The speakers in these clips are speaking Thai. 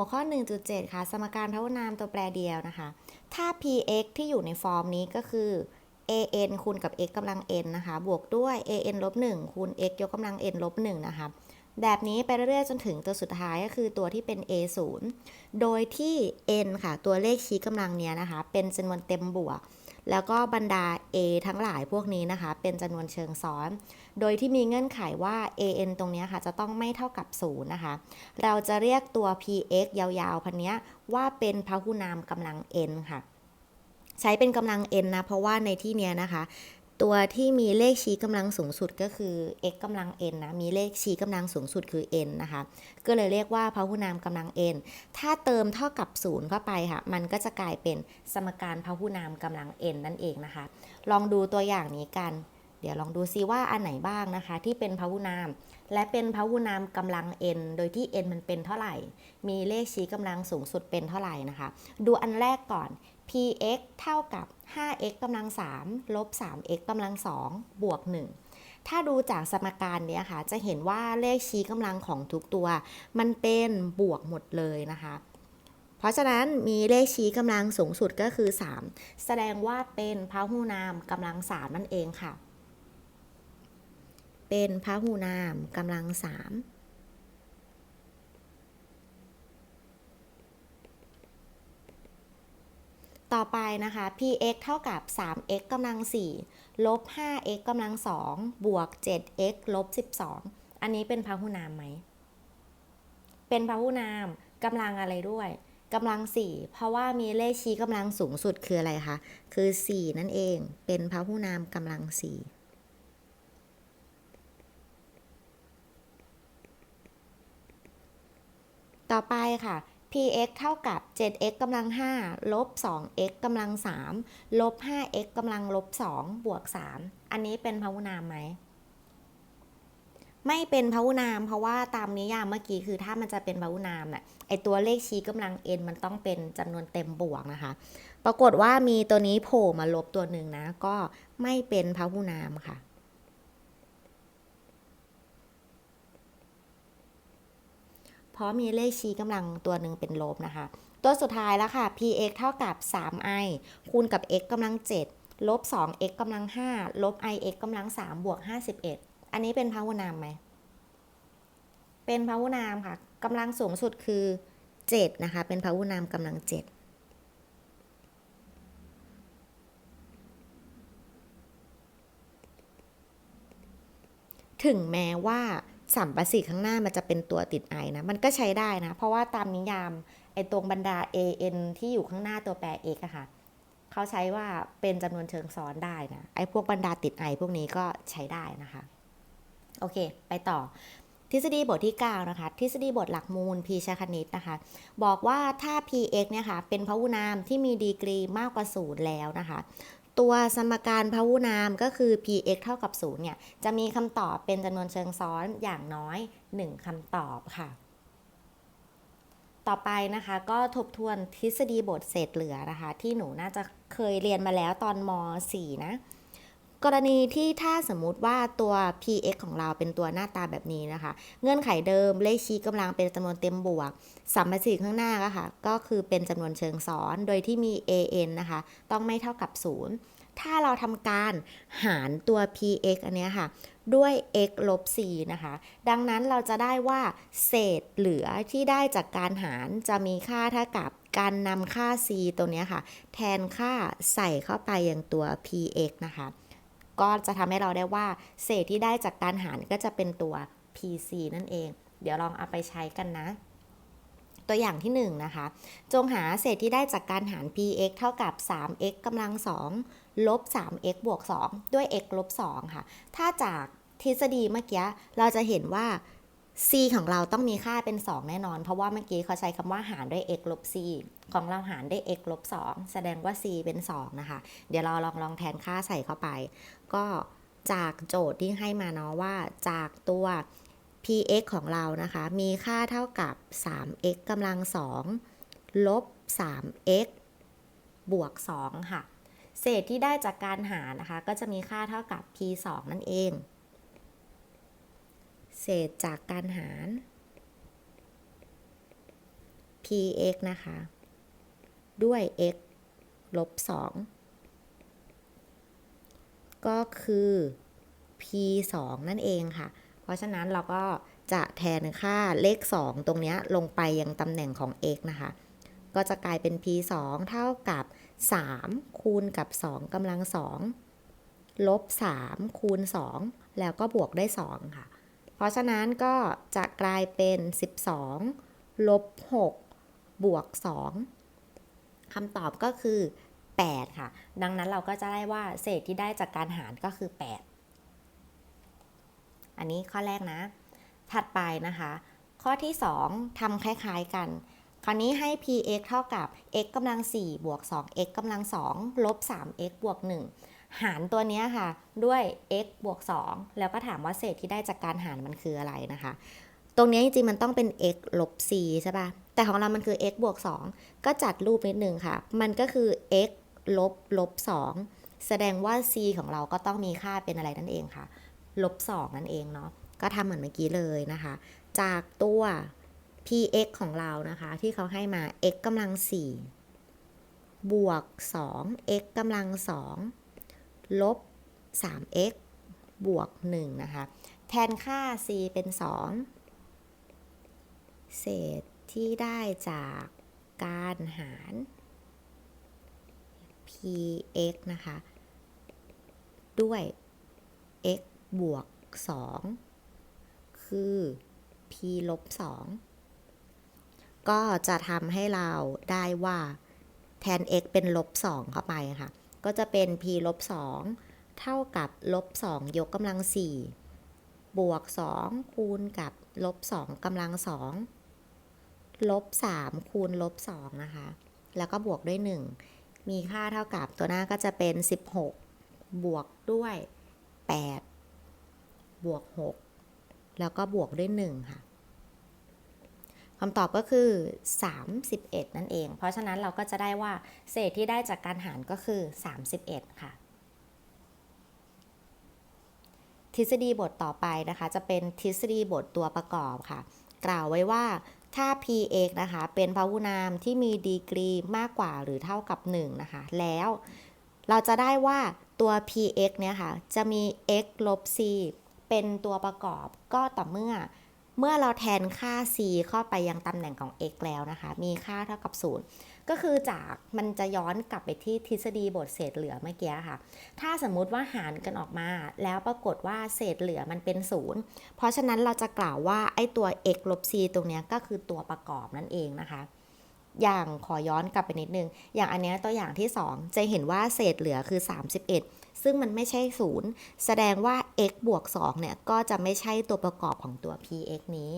หัวข้อ 1.7 ค่ะ สมการพหุนามตัวแปรเดียวนะคะ ถ้า px ที่อยู่ในฟอร์มนี้ก็คือ an คูณกับ x กำลัง n นะคะ บวกด้วย an ลบ1คูณ x ยกกำลัง n ลบ1นะคะ แบบนี้ไปเรื่อยๆจนถึงตัวสุดท้ายก็คือตัวที่เป็น a 0โดยที่ n ค่ะ ตัวเลขชี้กำลังเนี้ยนะคะ เป็นจำนวนเต็มบวก แล้วก็บรรดา a ทั้งหลายพวกนี้นะคะ เป็นจำนวนเชิงซ้อน โดยที่มีเงื่อนไขว่า an ตรงนี้ค่ะจะต้องไม่เท่ากับ 0 นะคะ เราจะเรียกตัว px ยาวๆ พันนี้ว่าเป็นพหุนามกำลัง n ค่ะ ใช้เป็นกำลัง n นะ เพราะว่าในที่นี้นะคะ ตัวที่มีเลขชี้กำลังสูงสุดก็คือ x กำลัง n นะ มีเลขชี้กำลังสูงสุดคือ n นะคะ ก็เลยเรียกว่าพหุนามกำลัง n ถ้าเติมเท่ากับ 0 เข้าไปค่ะ มันก็จะกลายเป็นสมการพหุนามกำลัง n นั่นเองนะคะ ลองดูตัวอย่างนี้กัน เดี๋ยวลองดูซิว่าอันไหนบ้างนะคะ ที่เป็นพหุนาม และเป็นพหุนามกำลัง n โดยที่ n มันเป็นเท่าไหร่ มีเลขชี้กำลังสูงสุดเป็นเท่าไหร่นะคะ ดูอันแรกก่อน px เท่ากับ 5x กำลัง3ลบ 3x กำลัง2บวก 1 ถ้าดูจากสมการเนี้ยค่ะ จะเห็นว่าเลขชี้กำลังของทุกตัว มันเป็นบวกหมดเลยนะคะ เพราะฉะนั้นมีเลขชี้กำลังสูงสุดก็คือ 3 แสดงว่าเป็นพหุนามกำลัง 3 นั่นเองค่ะ เป็นพหุนามกำลัง 3 ต่อไปนะคะ px เท่ากับ 3x กำลัง 4 ลบ 5x กำลัง 2 บวก 7x ลบ 12 อันนี้เป็นพหุนามไหม เป็นพหุนามกำลังอะไรด้วยกำลัง 4 เพราะว่ามีเลขชี้กำลังสูงสุดคืออะไรคะ คือ 4 นั่นเอง เป็นพหุนามกำลัง 4ต่อไปค่ะ px เท่ากับ 7x กำลัง 5 ลบ 2x กำลัง 3 ลบ 5x กำลังลบ 2 บวก 3 อันนี้เป็นพหุนามไหม ไม่เป็นพหุนาม เพราะว่าตามนิยามเมื่อกี้คือถ้ามันจะเป็นพหุนามน่ะไอตัวเลขชี้กำลัง n มันต้องเป็นจำนวนเต็มบวกนะคะ ปรากฏว่ามีตัวนี้โผล่มาลบตัวหนึ่งนะ ก็ไม่เป็นพหุนามค่ะ เพราะมีเลขชี้กำลังตัวหนึ่งเป็นลบนะคะ ตัวสุดท้ายแล้วค่ะ px เท่ากับ 3i คูณกับ x กำลัง 7 ลบ 2x กำลัง 5 ลบ ix กำลัง 3 บวก 51 อันนี้เป็นพหุนามไหม เป็นพหุนามค่ะกำลังสูงสุดคือ 7 นะคะ เป็นพหุนามกำลัง 7ถึงแม้ว่า สัมประสิทธิ์ข้างหน้ามันจะเป็นตัวติดไอนะ มันก็ใช้ได้นะ เพราะว่าตามนิยามไอตรงบรรดา an ที่อยู่ข้างหน้าตัวแปร x อะค่ะเขาใช้ว่าเป็นจำนวนเชิงซ้อนได้นะไอพวกบรรดาติดไอพวกนี้ก็ใช้ได้นะคะ โอเค ไปต่อทฤษฎีบทที่ 9 นะคะ ทฤษฎีบทหลักมูลพีชคณิตนะคะ บอกว่าถ้า px เนี่ยค่ะ เป็นพหุนามที่มีดีกรีมากกว่า 0 แล้วนะคะ ตัวสมการพหุนามก็คือ px เท่ากับ0เนี่ย จะมีคำตอบเป็นจำนวนเชิงซ้อนอย่างน้อย 1 คำตอบค่ะ ต่อไปนะคะก็ทบทวนทฤษฎีบทเศษเหลือนะคะ ที่หนูน่าจะเคยเรียนมาแล้วตอนม .4 นะ กรณีที่ถ้าสมมุติว่าตัว px ของเราเป็นตัวหน้าตาแบบนี้นะคะ เงื่อนไขเดิมเลขชี้กำลังเป็นจำนวนเต็มบวกสัมประสิทธิ์ข้างหน้าก็ค่ะ ก็คือเป็นจำนวนเชิงซ้อนโดยที่มี an นะคะ ต้องไม่เท่ากับ 0 ถ้าเราทำการหารตัว px อันเนี้ยค่ะ ด้วย x ลบ c นะคะ ดังนั้นเราจะได้ว่าเศษเหลือที่ได้จากการหารจะมีค่าเท่ากับการนำค่า c ตัวเนี้ยค่ะ แทนค่าใส่เข้าไปยังตัว px นะคะ ก็จะทำให้เราได้ว่า เศษที่ได้จากการหารก็จะเป็นตัว pc นั่นเอง เดี๋ยวลองเอาไปใช้กันนะ ตัวอย่างที่1นงนะคะ จงหาเศษที่ได้จากการหาร px เท่ากับ 3x กำลัง 2 ลบ 3x บวก 2 ด้วย x ลบ 2 ค่ะ ถ้าจากทฤษฎีเมื่อกี้เราจะเห็นว่า c ของเราต้องมีค่าเป็น 2 แน่นอน เพราะว่าเมื่อกี้เขาใช้คำว่าหารด้วย x ลบ c ของเราหารด้วย x ลบ 2 แสดงว่า c เป็น 2 นะคะ เดี๋ยวเราลองลองแทนค่าใส่เข้าไป ก็จากโจทย์ที่ให้มาเนาะว่าจากตัว px ของเรานะคะ มีค่าเท่ากับ 3x กำลัง 2 ลบ 3x บวก 2 ค่ะ เศษที่ได้จากการหารนะคะ ก็จะมีค่าเท่ากับ p 2นั่นเอง เศษจากการหาร p x นะคะ ด้วย x ลบ 2 ก็คือ p 2นั่นเองค่ะ เพราะฉะนั้นเราก็จะแทนค่าเลข 2 ตรงนี้ลงไปยังตำแหน่งของ x นะคะ ก็จะกลายเป็น p 2เท่ากับ 3 คูณกับ 2กำลัง 2 ลบ 3 คูณ 2 แล้วก็บวกได้ 2 ค่ะ เพราะฉะนั้นก็จะกลายเป็น 12 ลบ 6 บวก 2คำตอบก็คือ 8 ค่ะ ดังนั้นเราก็จะได้ว่าเศษที่ได้จากการหารก็คือ 8 อันนี้ข้อแรกนะ ถัดไปนะคะ ข้อที่ 2ทำคล้ายๆกันคราวนี้ให้ px เท่ากับ x กำลัง4บวก 2x กำลัง2ลบ 3x บวก 1 หารตัวนี้ค่ะ ด้วย x บวก 2 แล้วก็ถามว่าเศษที่ได้จากการหารมันคืออะไรนะคะ ตรงนี้จริงๆมันต้องเป็น x ลบ c ใช่ปะ่ะ แต่ของเรามันคือ x บวก 2 ก็จัดรูปนิดนึงค่ะ มันก็คือ x ลบลบ 2 แสดงว่า c ของเราก็ต้องมีค่าเป็นอะไรนั่นเองค่ะ ลบ 2 นั่นเองเนาะ ก็ทำเหมือนเมื่อกี้เลยนะคะ จากตัว px ของเรานะคะ ที่เขาให้มา x กำลัง 4 บวก 2 x กำลัง 2 ลบ 3x บวก 1 นะคะ แทนค่า c เป็น 2 เศษที่ได้จากการหาร px นะคะ ด้วย x บวก 2 คือ p ลบ 2 ก็จะทำให้เราได้ว่าแทน x เป็นลบ 2 เข้าไปค่ะ ก็จะเป็น p ลบ2เท่ากับลบ2ยกกำลัง 4 บวก 2 คูณกับลบ2กำลัง 2 ลบ 3 คูณลบ 2 นะคะ แล้วก็บวกด้วย 1 มีค่าเท่ากับตัวหน้าก็จะเป็น 16 บวกด้วย 8 บวก 6 แล้วก็บวกด้วย 1 ค่ะ คำตอบก็คือ 31 นั่นเอง เพราะฉะนั้นเราก็จะได้ว่าเศษที่ได้จากการหารก็คือ 31 ค่ะ ทฤษฎีบทต่อไปนะคะ จะเป็นทฤษฎีบทตัวประกอบค่ะ กล่าวไว้ว่าถ้า px นะคะ เป็นพหุนามที่มีดีกรีมากกว่าหรือเท่ากับ 1 นะคะ แล้วเราจะได้ว่าตัว px เนี่ยค่ะ จะมี x ลบ c เป็นตัวประกอบก็ต่อเมื่อ เมื่อเราแทนค่า c เข้าไปยังตำแหน่งของ x แล้วนะคะ มีค่าเท่ากับ 0 ก็คือจากมันจะย้อนกลับไปที่ทฤษฎีบทเศษเหลือเมื่อกี้ค่ะ ถ้าสมมุติว่าหารกันออกมา แล้วปรากฏว่าเศษเหลือมันเป็น 0 เพราะฉะนั้นเราจะกล่าวว่าไอ้ตัว x ลบ c ตรงนี้ก็คือตัวประกอบนั่นเองนะคะ อย่างขอย้อนกลับไปนิดนึง อย่างอันเนี้ยตัวอย่างที่ 2 จะเห็นว่าเศษเหลือคือ 31 ซึ่งมันไม่ใช่0แสดงว่า x บวก2เนี่ย ก็จะไม่ใช่ตัวประกอบของตัว px นี้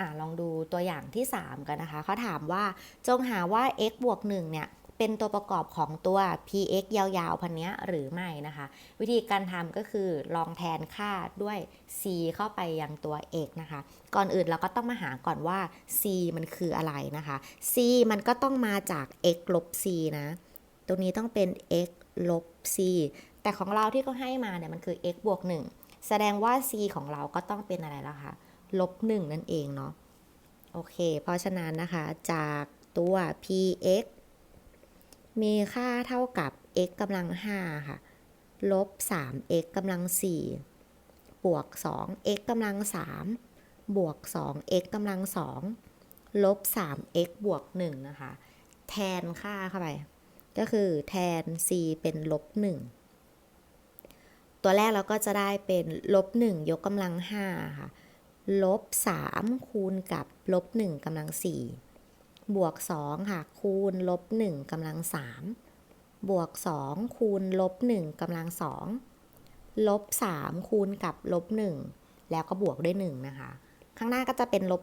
อะลองดูตัวอย่างที่ 3 กันนะคะเขาถามว่าจงหาว่า x บวก1เนี่ย เป็นตัวประกอบของตัว px ยาวๆพันนี้หรือไม่นะคะ วิธีการทำก็คือลองแทนค่าด้วย c เข้าไปยังตัว x นะคะ ก่อนอื่นเราก็ต้องมาหาก่อนว่า c มันคืออะไรนะคะ c มันก็ต้องมาจาก x ลบ c นะ ตรงนี้ต้องเป็น x ลบ c แต่ของเราที่เขาให้มาเนี่ยมันคือ x บวก 1 แสดงว่า c ของเราก็ต้องเป็นอะไรแล่ะคะลบ 1 นั่นเองเนาะ โอเค เพราะฉะนั้นนะคะจากตัว px มีค่าเท่ากับ x กำลัง 5 ค่ะ ลบ 3x กำลัง 4 บวก 2x กำลัง 3 บวก 2x กำลัง 2 ลบ 3x บวก 1 นะคะ แทนค่าเข้าไป ก็คือแทน c เป็นลบ 1 ตัวแรกเราก็จะได้เป็นลบ 1 ยกกำลัง 5 ค่ะ ลบ 3 คูณกับลบ 1กำลัง 4 บวก 2 ค่ะ คูณลบ1กำลัง 3 บวก 2 คูณลบ1กำลัง 2 ลบ 3 คูณกับลบ 1 แล้วก็บวกด้วย 1 นะคะ ข้างหน้าก็จะเป็นลบ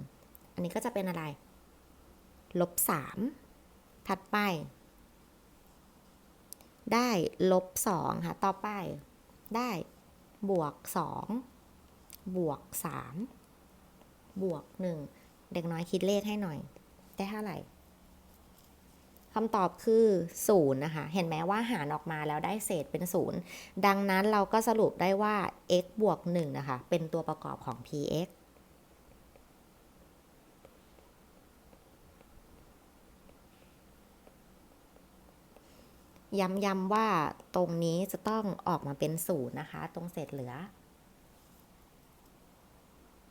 1 อันนี้ก็จะเป็นอะไร ลบ 3 ถัดไป ได้ลบ 2 ค่ะ ต่อไป ได้บวก 2 บวก 3 บวก 1 เด็กน้อยคิดเลขให้หน่อย ได้เท่าไหร่คำตอบคือ0นะคะ เห็นไหมว่าหารออกมาแล้วได้เศษเป็น 0 ดังนั้นเราก็สรุปได้ว่า x บวก1นะคะ เป็นตัวประกอบของ px ย้ำๆว่าตรงนี้จะต้องออกมาเป็น 0 นะคะ ตรงเศษเหลือ